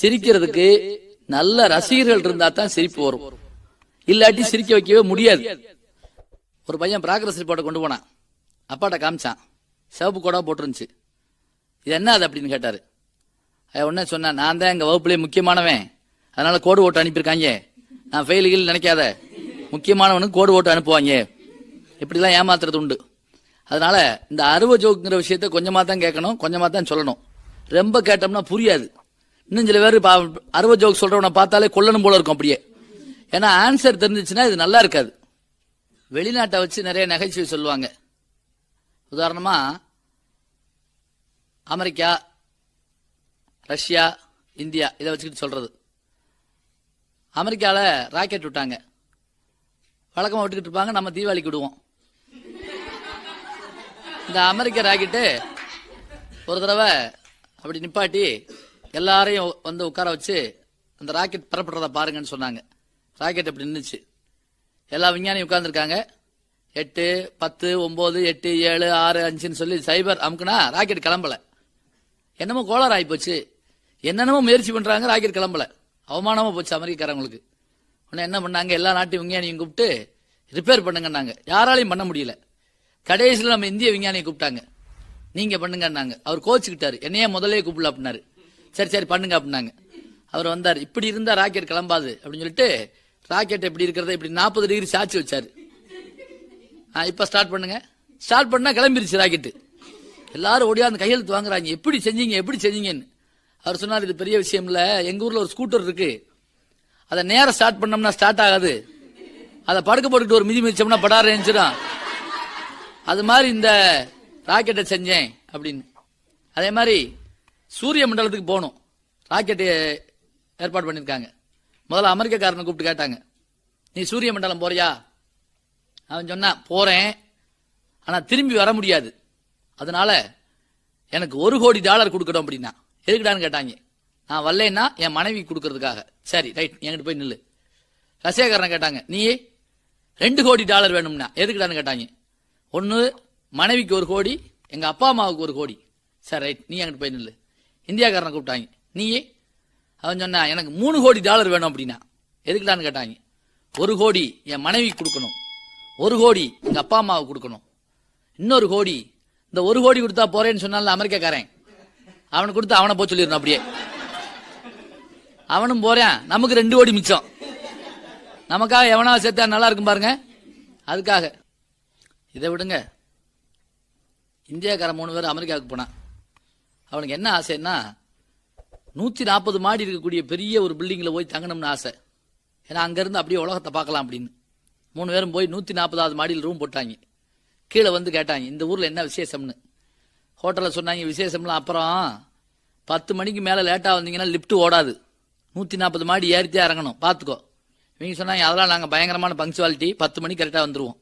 சிரிக்கிறதுக்கு நல்ல ரசிகர்கள் இருந்தா தான் சிரிப்பு வரும். இல்லாட்டி சிரிக்க வைக்கவே முடியாது. ஒரு பையன் ப்ராக்ரஸ் ரிப்போர்ட்டை கொண்டு போனான். அப்பாட்ட காமிச்சான். சிவப்பு கூட போட்டுருந்துச்சு. இது என்ன அது அப்படின்னு கேட்டார். அவன் உடனே சொன்னான் நான் தான் எங்கள் வகுப்புலேயே முக்கியமானவன். அதனால கோடு ஓட்டு அனுப்பியிருக்காங்க. நான் ஃபெயிலுகள் நினைக்காத. முக்கியமானவனுக்கு கோடு ஓட்டு அனுப்புவாங்க. இப்படிலாம் ஏமாத்துறது உண்டு. அதனால இந்த அருவ ஜோக்குங்கிற விஷயத்த கொஞ்சமாக தான் கேட்கணும் கொஞ்சமாக தான் சொல்லணும். ரொம்ப கேட்டோம்னா புரியாது. இன்னும் சில பேர் பா- அருவ ஜோக் சொல்றவனை பார்த்தாலே கொல்லணும் போல இருக்கும் அப்படியே. ஏன்னா ஆன்சர் தெரிஞ்சிச்சுன்னா இது நல்லா இருக்காது. வெளிநாட்டை வச்சு நிறைய நகைச்சுவை சொல்லுவாங்க. உதாரணமா அமெரிக்கா ரஷ்யா இந்தியா இதை வச்சுக்கிட்டு சொல்றது. அமெரிக்காவில் ராக்கெட் விட்டாங்க. வழக்கமாக விட்டுக்கிட்டு இருப்பாங்க நம்ம தீபாவளிக்கு விடுவோம். இந்த அமெரிக்க ராக்கெட்டு ஒரு தடவை அப்படி நிப்பாட்டி எல்லாரையும் வந்து உட்கார வச்சு அந்த ராக்கெட் புறப்படுறத பாருங்கன்னு சொன்னாங்க. ராக்கெட் அப்படி நின்றுச்சு எல்லா விஞ்ஞானியும் உட்கார்ந்துருக்காங்க. எட்டு பத்து ஒம்பது எட்டு ஏழு ஆறு அஞ்சுன்னு சொல்லி சைபர் அமுக்குனா ராக்கெட் கிளம்பல. என்னமோ கோளாறு ஆகிப்போச்சு என்னென்னமோ முயற்சி பண்ணுறாங்க ராக்கெட் கிளம்பல. அவமானமாக போச்சு அமெரிக்காரங்களுக்கு. உடனே என்ன பண்ணாங்க? எல்லா நாட்டு விஞ்ஞானியும் கூப்பிட்டு ரிப்பேர் பண்ணுங்கன்னாங்க. யாராலையும் பண்ண முடியல. கடைசியில் நம்ம இந்திய விஞ்ஞானியை கூப்பிட்டாங்க. நீங்கள் பண்ணுங்கன்னாங்க. அவர் கோச்சுக்கிட்டார். என்னையே முதலே கூப்பிடல அப்படின்னாரு சரி சரி பண்ணுங்க அப்படின்னாங்க. அவர் வந்தார். இப்படி இருந்தா ராக்கெட் கிளம்பாது அப்படின்னு சொல்லிட்டு ராக்கெட் எப்படி இருக்கிறத? இப்படி நாற்பது டிகிரி சாச்சி வச்சார். ஆ, இப்ப ஸ்டார்ட் பண்ணுங்க. ஸ்டார்ட் பண்ணா கிளம்பிருச்சு ராக்கெட்டு எல்லாரும் ஓடியாந்து கையெழுத்து வாங்குறாங்க. எப்படி செஞ்சீங்க? எப்படி செஞ்சீங்கன்னு. அவர் சொன்னார் இது பெரிய விஷயம் இல்ல. எங்க ஊர்ல ஒரு ஸ்கூட்டர் இருக்கு. அதை நேரம் ஸ்டார்ட் பண்ணோம்னா ஸ்டார்ட் ஆகாது. அதை படுக்க போட்டுக்கிட்டு ஒரு மிதி மிதிச்சோம்னா படார இருந்துச்சிடும் அது மாதிரி இந்த ராக்கெட்டை செஞ்சேன் அப்படின்னு. அதே மாதிரி சூரிய மண்டலத்துக்கு போகணும். ராக்கெட்டு ஏற்பாடு பண்ணியிருக்காங்க முதல்ல அமெரிக்கக்காரனை கூப்பிட்டு கேட்டாங்க. நீ சூரிய மண்டலம் போறியா? அவன் சொன்னான் போறேன். ஆனால் திரும்பி வர முடியாது. அதனால எனக்கு ஒரு கோடி டாலர் கொடுக்கணும் அப்படின்னா. எதுக்குடான்னு கேட்டாங்க. நான் வரலைன்னா என் மனைவி கொடுக்கறதுக்காக. சரி ரைட். என்கிட்ட போய் நில்லு. ரசிகாரனை கேட்டாங்க நீ ரெண்டு கோடி டாலர் வேணும்னா. எதுக்குடான்னு கேட்டாங்க. ஒன்று மனைவிக்கு ஒரு கோடி எங்கள் அப்பா அம்மாவுக்கு ஒரு கோடி. சரி ரைட். நீ என்கிட்ட போய் நில்லு. இந்தியாக்காரனை கூப்பிட்டாங்க. நீயே அவன் சொன்னான் எனக்கு மூணு கோடி டாலர் வேணும் அப்படின்னா. எதுக்குடான்னு கேட்டாங்க. ஒரு கோடி என் மனைவி கொடுக்கணும். ஒரு கோடி எங்கள் அப்பா அம்மாவுக்கு கொடுக்கணும். இன்னொரு கோடி இந்த ஒரு கோடி கொடுத்தா போறேன்னு சொன்னால அமெரிக்காக்காரன். அவனுக்கு கொடுத்து அவனை போய் சொல்லிடணும் அப்படியே. அவனும் போறேன். நமக்கு ரெண்டு கோடி மிச்சம். நமக்காக எவனா சேர்த்தா நல்லா இருக்கும் பாருங்க. அதுக்காக. இதை விடுங்க. இந்தியாக்காரன் மூணு பேர் அமெரிக்காவுக்கு போனான். அவனுக்கு என்ன ஆசைன்னா நூத்தி நாற்பது மாடி இருக்கக்கூடிய பெரிய ஒரு பில்டிங்ல போய் தங்கணும்னு ஆசை. ஏன்னா அங்கிருந்து அப்படியே உலகத்தை பார்க்கலாம் அப்படின்னு. மூணு பேரும் போய் நூத்தி நாற்பதாவது மாடியில் ரூம் போட்டாங்க. கீழே வந்து கேட்டாங்க இந்த ஊர்ல என்ன விசேஷம்னு. ஹோட்டலில் சொன்னாங்க விசேஷம்லாம் அப்புறம் பத்து மணிக்கு மேலே லேட்டாக வந்தீங்கன்னா லிஃப்ட் ஓடாது. நூற்றி நாற்பது மாடி ஏறித்தே இறங்கணும். பார்த்துக்கோ. இவங்க சொன்னாங்க அதெல்லாம் நாங்கள் பயங்கரமான பங்க்சுவாலிட்டி பத்து மணிக்கு கரெக்டாக வந்துடுவோம்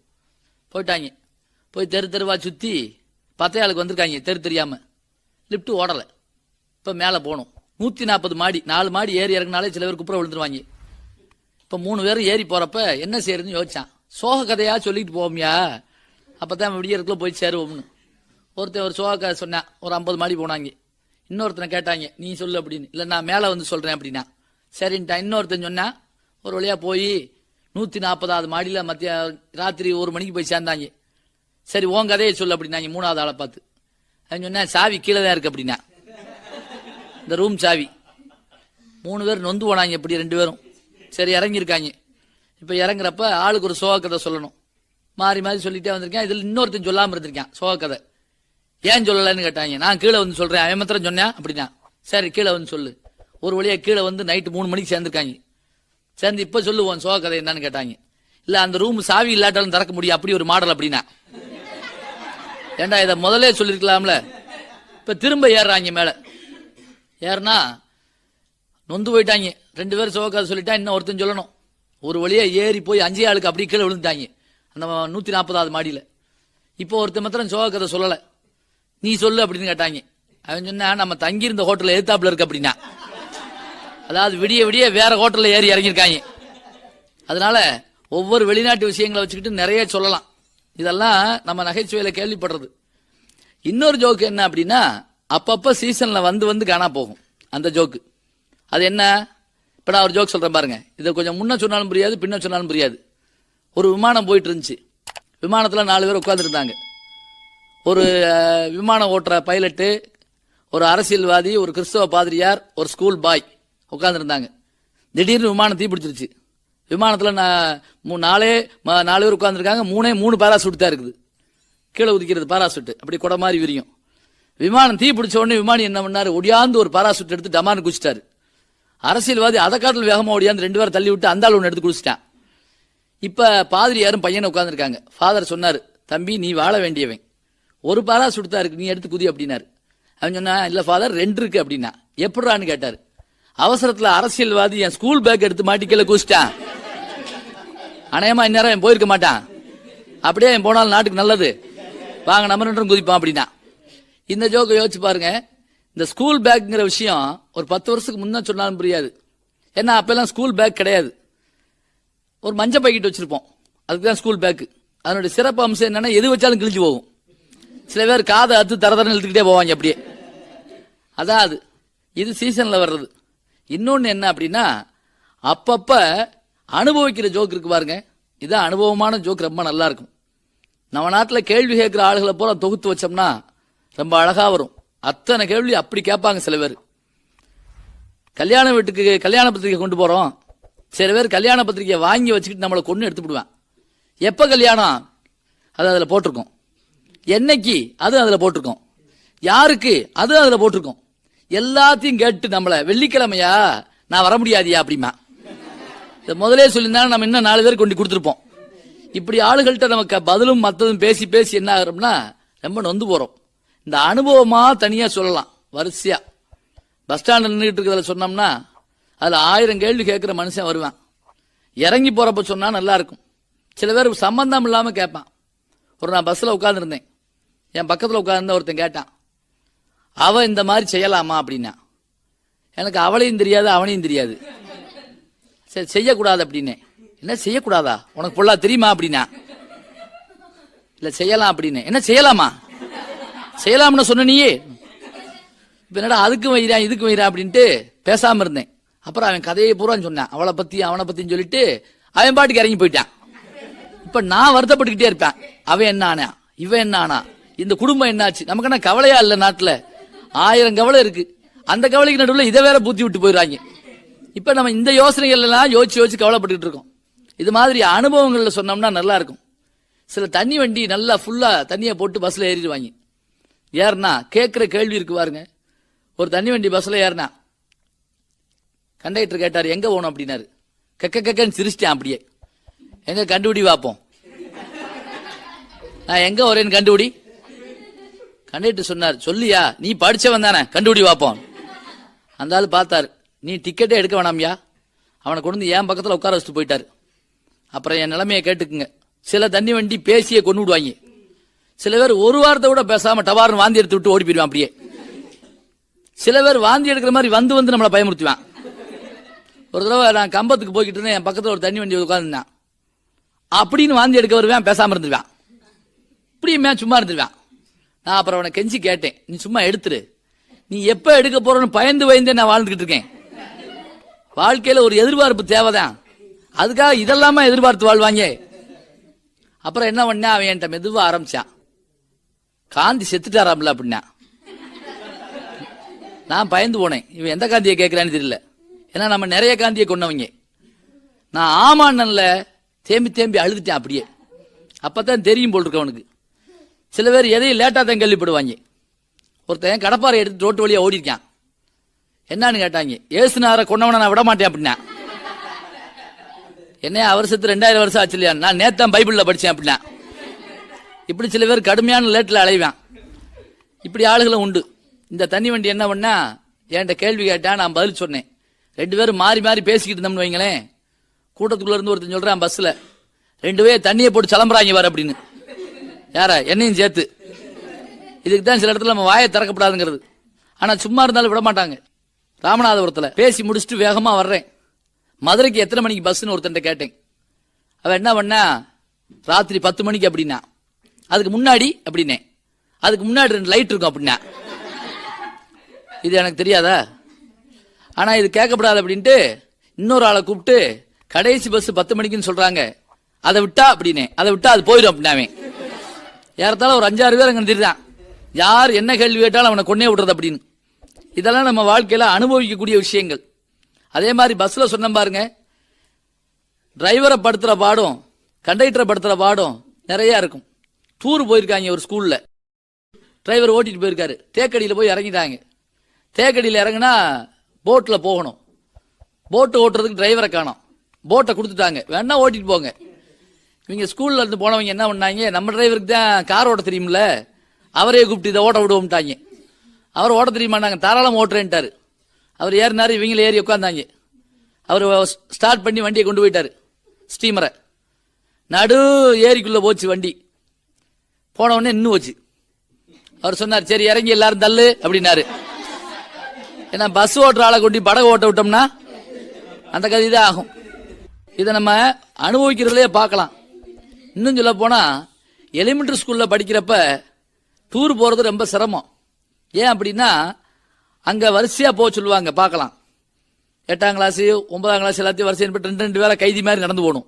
போயிட்டாங்க. போய் தெரு தெருவாக சுற்றி பத்தையாளுக்கு வந்திருக்காங்க தெரு தெரியாமல் லிஃப்ட் ஓடலை. இப்போ மேலே போகணும். நூற்றி நாற்பது மாடி நாலு மாடி ஏறி இறங்கினாலே சில பேர் குப்புற விழுந்துருவாங்க. இப்போ மூணு பேரும் ஏறி போகிறப்ப என்ன செய்யறதுன்னு யோசிச்சான். சோக கதையாக சொல்லிட்டு போவோம்யா. அப்போ தான் விடியறதுக்குள்ள போய் சேருவோம்னு. ஒருத்தன் ஒரு சோக கதை சொன்னான் ஒரு ஐம்பது மாடி போனாங்க. இன்னொருத்தனை கேட்டாங்க நீ சொல்லு அப்படின்னு. இல்லை நான் மேலே வந்து சொல்கிறேன் அப்படின்னா. சரின்ட்டான் இன்னொருத்தன் சொன்னால் ஒரு வழியாக போய் நூற்றி நாற்பதாவது மாடியில் மத்திய ராத்திரி ஒரு மணிக்கு போய் சேர்ந்தாங்க. சரி உன் கதையை சொல்லு அப்படின்னாங்க மூணாவது ஆளை பார்த்து. சொன்னேன் சாவி கீழே தான் இருக்கு அப்படின்னா. இந்த ரூம் சாவி. மூணு பேர் நொந்து போனாங்க இப்படி ரெண்டு பேரும். சரி இறங்கியிருக்காங்க. இப்போ இறங்குறப்ப ஆளுக்கு ஒரு சோக கதை சொல்லணும். மாறி மாறி சொல்லிட்டே வந்திருக்கேன். இதில் இன்னொருத்தன் சொல்லாமல் இருந்திருக்கேன் சோக கதை. ஏன் சொல்லலைன்னு கேட்டாங்க. நான் கீழே வந்து சொல்கிறேன் அவன் மாத்திரம் சொன்னேன் அப்படின்னா. சரி கீழே வந்து சொல்லு. ஒரு வழியாக கீழே வந்து நைட்டு மூணு மணிக்கு சேர்ந்துருக்காங்க. சேர்ந்து இப்போ சொல்லுவோம் சோக கதை என்னன்னு கேட்டாங்க. இல்லை அந்த ரூம் சாவி இல்லாட்டாலும் திறக்க முடியும். அப்படி ஒரு மாடல் அப்படின்னா. ஏண்டா இதை முதலே சொல்லியிருக்கலாம்ல இப்போ திரும்ப ஏறுறாங்க மேலே. ஏறுனா நொந்து போயிட்டாங்க. ரெண்டு பேரும் சோக சொல்லிட்டா இன்னும் ஒருத்தன் சொல்லணும். ஒரு வழியாக ஏறி போய் அஞ்சே ஆளுக்கு அப்படியே கீழே விழுந்துட்டாங்க. அந்த நூற்றி நாற்பதாவது மாடியில். இப்போ ஒருத்தன் மாத்திரம் சோக கதை சொல்லலை. நீ சொல்லு அப்படின்னு கேட்டாங்க. அவன் சொன்னா நம்ம தங்கியிருந்த ஹோட்டலில் எதிர்த்தாப்புல இருக்கு அப்படின்னா. அதாவது விடிய விடிய வேற ஹோட்டலில் ஏறி இறங்கியிருக்காங்க. அதனால ஒவ்வொரு வெளிநாட்டு விஷயங்களை வச்சுக்கிட்டு நிறைய சொல்லலாம். இதெல்லாம் நம்ம நகைச்சுவையில் கேள்விப்படுறது. இன்னொரு ஜோக்கு என்ன அப்படின்னா அப்பப்போ சீசனில் வந்து வந்து காணா போகும் அந்த ஜோக்கு அது என்ன? இப்போ நான் ஒரு ஜோக் சொல்கிறேன் பாருங்க. இதை கொஞ்சம் முன்ன சொன்னாலும் புரியாது பின்ன சொன்னாலும் புரியாது. ஒரு விமானம் போயிட்டு இருந்துச்சு. விமானத்தில் நாலு பேர் உட்காந்துருந்தாங்க ஒரு விமானம் ஓட்டுற பைலட்டு ஒரு அரசியல்வாதி ஒரு கிறிஸ்தவ பாதிரியார் ஒரு ஸ்கூல் பாய் உட்காந்துருந்தாங்க திடீர்னு விமானம் தீ பிடிச்சிருச்சு விமானத்தில் நான் நாலே நாலு பேர் உட்காந்துருக்காங்க மூணே மூணு பேராசூட் தான் இருக்குது. கீழே உதிக்கிறது பாராசூட் அப்படி கொடை மாதிரி விரியும். விமானம் தீ பிடிச்ச உடனே விமானி என்ன பண்ணார்? ஒடியாந்து ஒரு பாராசூட் எடுத்து டமான்னு குச்சிட்டாரு அரசியல்வாதி அதை காட்டில் வேகமாக ஒடியாந்து ரெண்டு பேரும் தள்ளி விட்டு அந்த ஆள் ஒன்று எடுத்து குடிச்சிட்டான் இப்ப பாதிரியாரும் பையனை உட்காந்துருக்காங்க ஃபாதர் சொன்னார் தம்பி நீ வாழ வேண்டியவன். ஒரு பாராசூட் தான் இருக்கு. நீ எடுத்து குதி அப்படின்னாரு. அவன் சொன்னா இல்லை ஃபாதர் ரெண்டு இருக்கு அப்படின்னா. எப்படிறான்னு கேட்டார். அவசரத்தில் அரசியல்வாதி என் ஸ்கூல் பேக் எடுத்து மாட்டிக்கல குதிச்சிட்டான். அநேகமா இந்நேரம் என் போயிருக்க மாட்டான். அப்படியே என் போனாலும் நாட்டுக்கு நல்லது. வாங்க நம்ம ரெண்டும் குதிப்பான் அப்படின்னா. இந்த ஜோக்கை யோசிச்சு பாருங்க. இந்த ஸ்கூல் பேக்குங்கிற விஷயம் ஒரு பத்து வருஷத்துக்கு முன்னே சொன்னாலும் புரியாது. ஏன்னா அப்பெல்லாம் ஸ்கூல் பேக் கிடையாது. ஒரு மஞ்சள் பாக்கெட் வச்சிருப்போம். அதுக்கு தான் ஸ்கூல் பேக்கு அதனுடைய சிறப்பு அம்சம் என்னன்னா எது வச்சாலும் கிழிஞ்சு போகும். சில பேர் காதை அத்து தர தரன்னு இழுத்துக்கிட்டே போவாங்க அப்படியே. அதான் அது. இது சீசனில் வர்றது. இன்னொன்று என்ன அப்படின்னா அப்பப்போ அனுபவிக்கிற ஜோக் இருக்கு பாருங்க. இதான் அனுபவமான ஜோக் ரொம்ப நல்லா இருக்கும் நம்ம நாட்டில் கேள்வி கேட்குற ஆளுகளை பூரா தொகுத்து வச்சோம்னா ரொம்ப அழகாக வரும். அத்தனை கேள்வி அப்படி கேட்பாங்க சில பேர். கல்யாண வீட்டுக்கு கல்யாண பத்திரிக்கை கொண்டு போகிறோம் சில பேர் கல்யாண பத்திரிக்கையை வாங்கி வச்சுக்கிட்டு நம்மளை கொண்டு எடுத்து விடுவான் கல்யாணம்? அது அதில் போட்டிருக்கோம். என்னைக்கு? அது அதில் போட்டிருக்கோம். யாருக்கு? அது அதில் போட்டிருக்கோம். எல்லாத்தையும் கேட்டு நம்மளை வெள்ளிக்கிழமையா? நான் வர முடியாதியா அப்படிமா? இதை முதலே சொல்லியிருந்தாலும் நம்ம இன்னும் நாலு பேர் கொண்டு கொடுத்துருப்போம். இப்படி ஆளுகள்கிட்ட நமக்கு பதிலும் மற்றதும் பேசி பேசி என்ன ஆகிறோம்னா ரொம்ப நொந்து போகிறோம் இந்த அனுபவமாக தனியாக சொல்லலாம் வரிசையாக பஸ் ஸ்டாண்டில் நின்றுட்டு இருக்கிறதுல சொன்னோம்னா அதில் ஆயிரம் கேள்வி கேட்குற மனுஷன் வருவான். இறங்கி போகிறப்ப சொன்னால் நல்லாயிருக்கும் சில பேர் சம்மந்தம் இல்லாமல் கேட்பான். ஒரு நான் பஸ்ஸில் உட்காந்துருந்தேன் என் பக்கத்தில் உட்கார்ந்த ஒருத்தன் கேட்டான். அவன் இந்த மாதிரி செய்யலாமா அப்படின்னா. எனக்கு அவளையும் தெரியாது அவனையும் தெரியாது. சரி செய்யக்கூடாது அப்படின்னு. என்ன செய்யக்கூடாதா? உனக்கு பொல்லா தெரியுமா அப்படின்னா? இல்ல செய்யலாம் அப்படின்னு. என்ன செய்யலாமா? செய்யலாம்னு சொன்ன நீயே. இப்ப என்னடா அதுக்கும் வைரா இதுக்கும் வைரா அப்படின்ட்டு பேசாம இருந்தேன். அப்புறம் அவன் கதையை பூரா சொன்னான். அவளை பத்தி அவனை பற்றின்னு சொல்லிட்டு அவன் பாட்டுக்கு இறங்கி போயிட்டான். இப்ப நான் வருத்தப்பட்டுக்கிட்டே இருப்பேன். அவன் என்ன ஆனா இவன் என்ன ஆனா இந்த குடும்பம் என்னாச்சு? நமக்கு என்ன கவலையா இல்ல நாட்டுல? ஆயிரம் கவலை இருக்கு. அந்த கவலைக்கு நடுவில் இதை வேற பூத்தி விட்டு போயிடுறாங்க. இப்ப நம்ம இந்த யோசனைகள் எல்லாம் யோசிச்சு யோசிச்சு கவலைப்பட்டுக்கிட்டு இருக்கோம். இது மாதிரி அனுபவங்கள்ல சொன்னோம்னா நல்லா இருக்கும் சில தண்ணி வண்டி நல்லா ஃபுல்லா தண்ணியை போட்டு பஸ்ல ஏறிடுவாங்க. ஏறினா கேட்குற கேள்வி இருக்கு பாருங்க. ஒரு தண்ணி வண்டி பஸ்ல ஏறினா கண்டக்டர் கேட்டார் எங்க போகணும்? அப்படின்னாரு. கக்க கக்கன்னு சிரிச்சிட்டேன் அப்படியே. எங்க கண்டுபிடி பார்ப்போம் நான் எங்க வரேன்னு கண்டுபிடி. கண்டக்டர் சொன்னார் சொல்லியா? நீ படிச்சவன் தானே. கண்டுபிடி பார்ப்போம் அந்த ஆள் பார்த்தாரு. நீ டிக்கெட்டே எடுக்க வேணாம்யா. அவனை கொண்டு வந்து என் பக்கத்தில் உட்கார வச்சுட்டு போயிட்டாரு. அப்புறம் என் நிலைமையை கேட்டுக்குங்க. சில தண்ணி வண்டி பேசியே கொண்டு விடுவாங்க. சில பேர் ஒரு வாரத்தை கூட பேசாமல் டவார்னு வாந்தி எடுத்து விட்டு ஓடி போயிடுவான் அப்படியே. சில பேர் வாந்தி எடுக்கிற மாதிரி வந்து வந்து நம்மளை பயமுறுத்துவான். ஒரு தடவை நான் கம்பத்துக்கு போய்கிட்டு இருந்தேன் என் பக்கத்தில் ஒரு தண்ணி வண்டி உட்காந்துருந்தான் அப்படின்னு வாந்தி எடுக்க வருவேன் பேசாமல் இருந்துருவான். இப்படியுமே சும்மா இருந்துருவான். நான் அப்புறம் அவனை கெஞ்சி கேட்டேன் நீ சும்மா எடுத்துரு. நீ எப்போ எடுக்க போறன்னு பயந்து பயந்து நான் வாழ்ந்துக்கிட்டு இருக்கேன். வாழ்க்கையில ஒரு எதிர்பார்ப்பு தேவைதான். அதுக்காக இதெல்லாம எதிர்பார்த்து வாழ்வாங்க? அப்புறம் என்ன பண்ணா அவன் என்கிட்ட மெதுவா ஆரம்பிச்சான். காந்தி செத்துட்டாராம்ல அப்படின்னா. நான் பயந்து போனேன். இவன் எந்த காந்தியை கேட்கிறான்னு தெரியல. ஏன்னா நம்ம நிறைய காந்தியை கொண்டவங்க நான் ஆமாண்ணன்ல தேம்பி தேம்பி அழுதுட்டேன் அப்படியே. அப்பதான் தெரியும் போல் இருக்கு அவனுக்கு. சில பேர் எதையும் லேட்டா தான் கேள்விப்படுவாங்க. ஒருத்தன் கடப்பாறை எடுத்து ரோட்டு வழியா ஓடிருக்கான். என்னன்னு கேட்டாங்க ஏசுனார கொண்டவனை நான் விட மாட்டேன் அப்படின்னா. என்ன அவர் செத்து ரெண்டாயிரம் வருஷம் ஆச்சு இல்லையா? நான் நேத்தான் பைபிள்ல படிச்சேன் அப்படின்னா. இப்படி சில பேர் கடுமையான லேட்டில் அலைவான். இப்படி ஆளுகளும் உண்டு. இந்த தண்ணி வண்டி என்ன பண்ணா என்கிட்ட கேள்வி கேட்டா நான் பதில் சொன்னேன். ரெண்டு பேரும் மாறி மாறி பேசிக்கிட்டு இருந்தோம்னு வைங்களேன். கூட்டத்துக்குள்ள இருந்து ஒருத்தன் சொல்றான் பஸ்ல ரெண்டு பேர் தண்ணியை போட்டு சிலம்புறாங்க வர அப்படின்னு. யாரா? என்னையும் சேர்த்து. இதுக்கு தான் சில இடத்துல நம்ம வாயை திறக்கப்படாதுங்கிறது. ஆனால் சும்மா இருந்தாலும் விட மாட்டாங்க ராமநாதபுரத்தில் பேசி முடிச்சுட்டு வேகமாக வர்றேன். மதுரைக்கு எத்தனை மணிக்கு பஸ்ன்னு ஒருத்தன் கேட்டேன். அவன் என்ன பண்ணா ராத்திரி பத்து மணிக்கு அப்படின்னா அதுக்கு முன்னாடி அப்படின்னே அதுக்கு முன்னாடி ரெண்டு லைட் இருக்கும் அப்படின்னா. இது எனக்கு தெரியாதா? ஆனால் இது கேட்கப்படாது அப்படின்ட்டு இன்னொரு ஆளை கூப்பிட்டு கடைசி பஸ் பத்து மணிக்குன்னு சொல்கிறாங்க அதை விட்டா அப்படின்னே அதை விட்டா அது போயிடும் அப்படின்னாவே. ஏறத்தாழ ஒரு அஞ்சாறு பேர் அங்கே நிறுத்தான் யார் என்ன கேள்வி கேட்டாலும் அவனை கொன்னே விடுறது அப்படின்னு. இதெல்லாம் நம்ம வாழ்க்கையில் அனுபவிக்கக்கூடிய விஷயங்கள். அதே மாதிரி பஸ்ஸில் சொன்ன பாருங்க டிரைவரை படுத்துகிற பாடம் கண்டக்டரை படுத்துகிற பாடம் நிறையா இருக்கும். டூர் போயிருக்காங்க ஒரு ஸ்கூலில் டிரைவர் ஓட்டிட்டு போயிருக்காரு. தேக்கடியில் போய் இறங்கிட்டாங்க. தேக்கடியில் இறங்குனா போட்டில் போகணும். போட்டு ஓட்டுறதுக்கு டிரைவரை காணோம். போட்டை கொடுத்துட்டாங்க. வேணா ஓட்டிட்டு போங்க. இவங்க ஸ்கூல்ல இருந்து போனவங்க என்ன பண்ணாங்க? நம்ம டிரைவருக்கு தான் கார் ஓட்ட தெரியும்ல? அவரே கூப்பிட்டு இதை ஓட்ட விடுவோம்ட்டாங்க. அவர் ஓட்ட தெரியுமாண்டாங்க தாராளம் ஓட்டுறேன்ட்டார். அவர் ஏறினாரு இவங்கள ஏறி உட்காந்தாங்க அவர் ஸ்டார்ட் பண்ணி வண்டியை கொண்டு போயிட்டார். ஸ்டீமரை நடு ஏரிக்குள்ளே போச்சு வண்டி. போன உடனே நின்று போச்சு. அவர் சொன்னார் சரி இறங்கி எல்லாரும் தள்ளு அப்படின்னாரு. ஏன்னா பஸ் ஓட்டுற ஆளை கொண்டு படகு ஓட்ட விட்டோம்னா அந்த கதை தான் ஆகும். இதை நம்ம அனுபவிக்கிறதுலே பார்க்கலாம். இன்னும் சொல்ல போனால் எலிமெண்ட்ரி ஸ்கூலில் படிக்கிறப்ப டூர் போகிறது ரொம்ப சிரமம். ஏன் அப்படின்னா அங்கே வரிசையாக போக சொல்லுவாங்க பார்க்கலாம். எட்டாம் கிளாஸ் ஒன்பதாம் கிளாஸ் எல்லாத்தையும் வரிசை ரெண்டு ரெண்டு வேலை கைதி மாதிரி நடந்து போகணும்.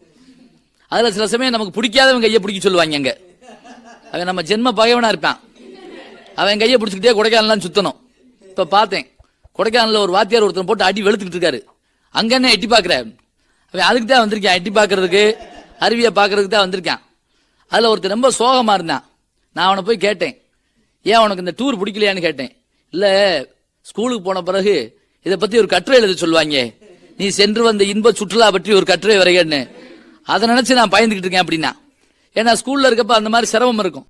அதில் சில சமயம் நமக்கு பிடிக்காதவங்க கையை பிடிக்க சொல்லுவாங்க அங்கே. அவன் நம்ம ஜென்ம பகைவனாக இருப்பான். அவன் கையை பிடிச்சிக்கிட்டே கொடைக்கானலாம் சுத்தணும். இப்போ பார்த்தேன் கொடைக்கானலில் ஒரு வாத்தியார் ஒருத்தன் போட்டு அடி வெளுத்துக்கிட்டு இருக்காரு. அங்கே என்ன எட்டி பாக்குற அவன் அதுக்கு தான் வந்திருக்கான் எட்டி பார்க்கறதுக்கு. அருவியை பார்க்கறதுக்கு தான் வந்திருக்கான். அதில் ஒருத்தன் ரொம்ப சோகமாக இருந்தான். நான் அவனை போய் கேட்டேன் ஏன் உனக்கு இந்த டூர் பிடிக்கலையான்னு கேட்டேன். இல்ல ஸ்கூலுக்கு போன பிறகு இதை பத்தி ஒரு கட்டுரை எழுத சொல்லுவாங்க நீ சென்று வந்த இன்ப சுற்றுலா பற்றி ஒரு கட்டுரை வரைகன்னு அதை நினைச்சு நான் பயந்துகிட்டு இருக்கேன் அப்படின்னா. ஏன்னா ஸ்கூல்ல இருக்கப்ப அந்த மாதிரி சிரமம் இருக்கும்.